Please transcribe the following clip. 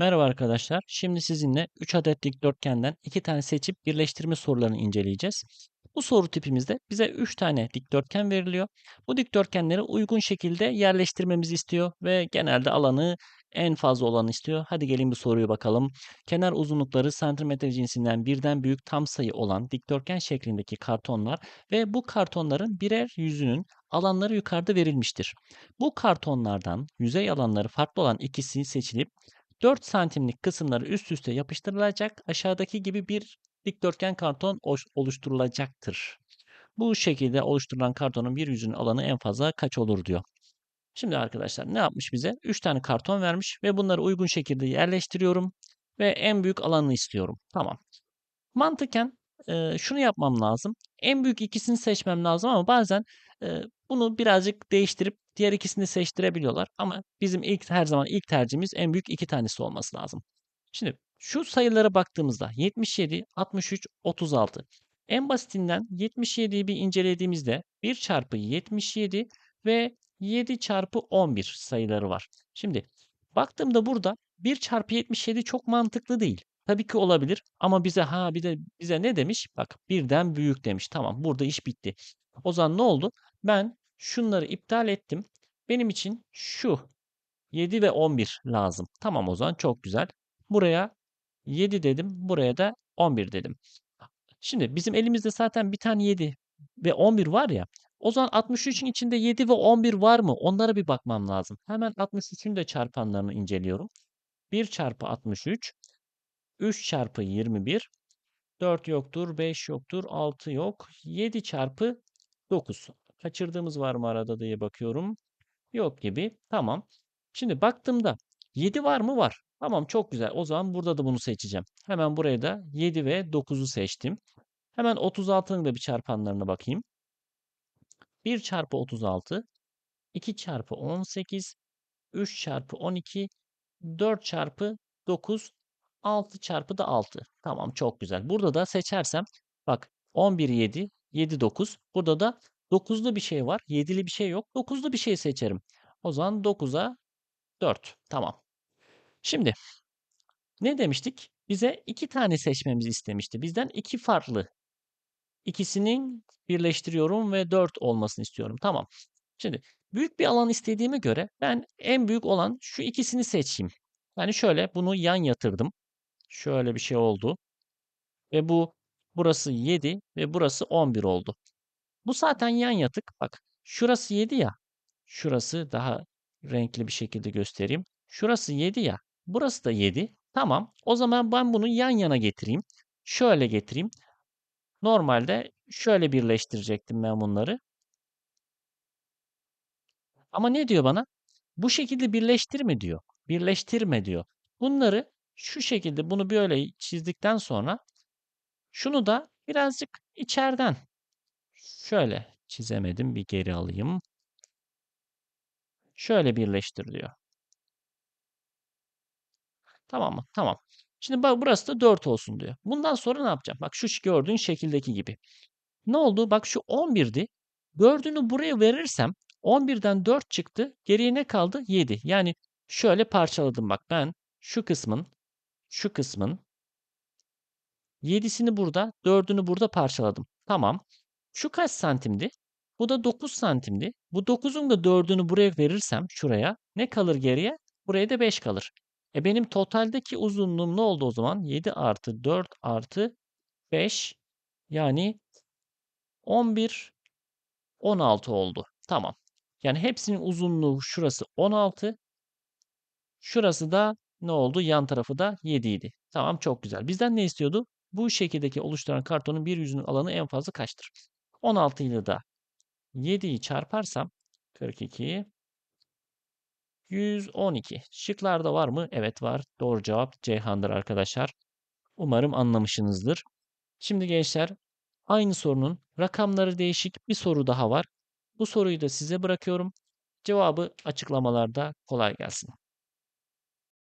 Merhaba arkadaşlar. Şimdi sizinle 3 adet dikdörtgenden 2 tane seçip birleştirme sorularını inceleyeceğiz. Bu soru tipimizde bize 3 tane dikdörtgen veriliyor. Bu dikdörtgenleri uygun şekilde yerleştirmemizi istiyor ve genelde alanı en fazla olanı istiyor. Hadi gelin bir soruyu bakalım. Kenar uzunlukları santimetre cinsinden birden büyük tam sayı olan dikdörtgen şeklindeki kartonlar ve bu kartonların birer yüzünün alanları yukarıda verilmiştir. Bu kartonlardan yüzey alanları farklı olan ikisi seçilip 4 santimlik kısımları üst üste yapıştırılacak aşağıdaki gibi bir dikdörtgen karton oluşturulacaktır. Bu şekilde oluşturulan kartonun bir yüzünün alanı en fazla kaç olur diyor. Şimdi arkadaşlar ne yapmış bize? 3 tane karton vermiş ve bunları uygun şekilde yerleştiriyorum ve en büyük alanını istiyorum. Tamam. Mantıken e, şunu yapmam lazım. En büyük ikisini seçmem lazım ama bazen e, bunu birazcık değiştirip diğer ikisini seçtirebiliyorlar. Ama bizim ilk her zaman ilk tercihimiz en büyük iki tanesi olması lazım. Şimdi şu sayılara baktığımızda 77, 63, 36. En basitinden 77'yi bir incelediğimizde 1 çarpı 77 ve 7 çarpı 11 sayıları var. Şimdi baktığımda burada 1 çarpı 77 çok mantıklı değil. Tabii ki olabilir ama bize ha bir de bize ne demiş? Bak birden büyük demiş. Tamam burada iş bitti. O zaman ne oldu? Ben şunları iptal ettim. Benim için şu 7 ve 11 lazım. Tamam o zaman çok güzel. Buraya 7 dedim. Buraya da 11 dedim. Şimdi bizim elimizde zaten bir tane 7 ve 11 var ya. O zaman 63'ün içinde 7 ve 11 var mı? Onlara bir bakmam lazım. Hemen 63'ün de çarpanlarını inceliyorum. 1 çarpı 63 3 çarpı 21 4 yoktur, 5 yoktur, 6 yok. 7 çarpı 9. Kaçırdığımız var mı arada diye bakıyorum. Yok gibi. Tamam. Şimdi baktığımda 7 var mı? Var. Tamam çok güzel. O zaman burada da bunu seçeceğim. Hemen buraya da 7 ve 9'u seçtim. Hemen 36'nın da bir çarpanlarına bakayım. 1 çarpı 36, 2 çarpı 18, 3 çarpı 12, 4 çarpı 9, 6 çarpı da 6. Tamam çok güzel. Burada da seçersem bak 11 7 7 9. Burada da 9'lu bir şey var. 7'li bir şey yok. 9'lu bir şey seçerim. O zaman 9'a 4. Tamam. Şimdi ne demiştik? Bize iki tane seçmemizi istemişti. Bizden iki farklı. İkisinin birleştiriyorum ve 4 olmasını istiyorum. Tamam. Şimdi büyük bir alan istediğime göre ben en büyük olan şu ikisini seçeyim. Yani şöyle bunu yan yatırdım. Şöyle bir şey oldu. Ve bu burası 7 ve burası 11 oldu. Bu zaten yan yatık. Bak şurası 7 ya. Şurası daha renkli bir şekilde göstereyim. Şurası 7 ya. Burası da 7. Tamam. O zaman ben bunu yan yana getireyim. Şöyle getireyim. Normalde şöyle birleştirecektim ben bunları. Ama ne diyor bana? Bu şekilde birleştirme diyor. Birleştirme diyor. Bunları şu şekilde bunu böyle çizdikten sonra şunu da birazcık içeriden şöyle çizemedim bir geri alayım. Şöyle birleştir diyor. Tamam mı? Tamam. Şimdi bak burası da 4 olsun diyor. Bundan sonra ne yapacağım? Bak şu gördüğün şekildeki gibi. Ne oldu? Bak şu 11'di. 4'ünü buraya verirsem 11'den 4 çıktı. Geriye ne kaldı? 7. Yani şöyle parçaladım bak ben şu kısmın şu kısmın 7'sini burada 4'ünü burada parçaladım. Tamam. Şu kaç santimdi? Bu da 9 santimdi. Bu 9'un da 4'ünü buraya verirsem şuraya ne kalır geriye? Buraya da 5 kalır. E benim totaldeki uzunluğum ne oldu o zaman? 7 artı 4 artı 5 yani 11 16 oldu. Tamam. Yani hepsinin uzunluğu şurası 16. Şurası da ne oldu? Yan tarafı da 7 idi. Tamam çok güzel. Bizden ne istiyordu? Bu şekildeki oluşturan kartonun bir yüzünün alanı en fazla kaçtır? 16 ile de 7'yi çarparsam 42 112. Şıklarda var mı? Evet var. Doğru cevap Ceyhan'dır arkadaşlar. Umarım anlamışsınızdır. Şimdi gençler aynı sorunun rakamları değişik bir soru daha var. Bu soruyu da size bırakıyorum. Cevabı açıklamalarda kolay gelsin.